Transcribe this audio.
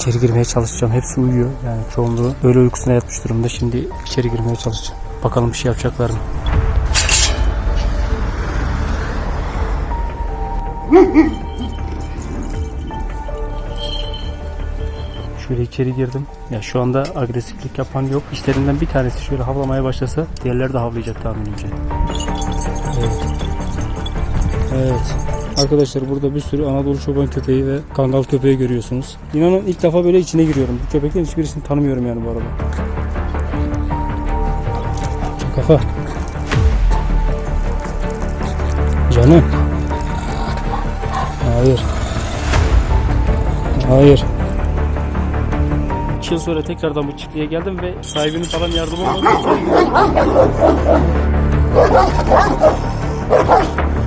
İçeri girmeye çalışacağım. Hepsi uyuyor. Yani çoğunluğu öyle uykusuna yatmış durumda. Şimdi içeri girmeye çalışacağım. Bakalım bir şey yapacaklar mı? Şöyle içeri girdim. Ya şu anda agresiflik yapan yok. İşlerinden bir tanesi şöyle havlamaya başlasa diğerleri de havlayacak tahminimce. Evet. Evet. Arkadaşlar burada bir sürü Anadolu çoban köpeği ve kangal köpeği görüyorsunuz. İnanın ilk defa böyle içine giriyorum. Bu köpeklerin hiçbirisini tanımıyorum yani bu arada. Kafa. Canım. Hayır. Hayır. İki yıl sonra tekrardan bu çiftliğe geldim ve sahibinin falan yardımı olmadı.